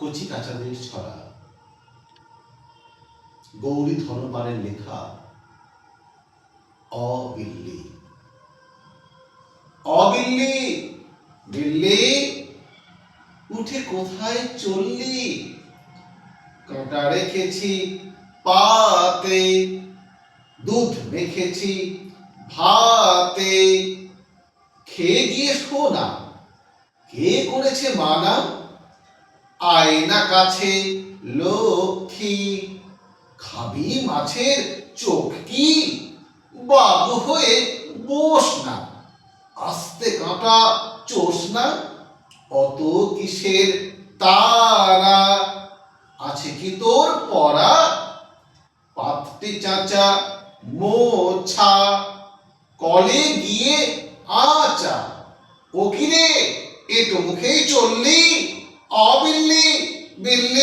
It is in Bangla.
কচি কাচাদের ছড়া গৌরী ধনবারের লেখা, অবিল্লি। অবিল্লি, বিল্লি, উঠে কোথায় চললি? কাঁটা রেখেছি পাতে, দুধ মেখেছি ভাতে। খেয়ে গিয়ে শোনা? কে করেছে মানা? আয়না কাছে লক্ষ্মী, খাবি মাছের চোখ কি? বাবু হয়ে বস না। আস্তে কাঁটা চোষ না? অত কিসের তারা? আছে কি তোর পড়া? পাতটি চাচা মোছা। কলে গিয়ে আচা। ও কিরে এটো মুখেই চললি। অবিল্লি বিল্লি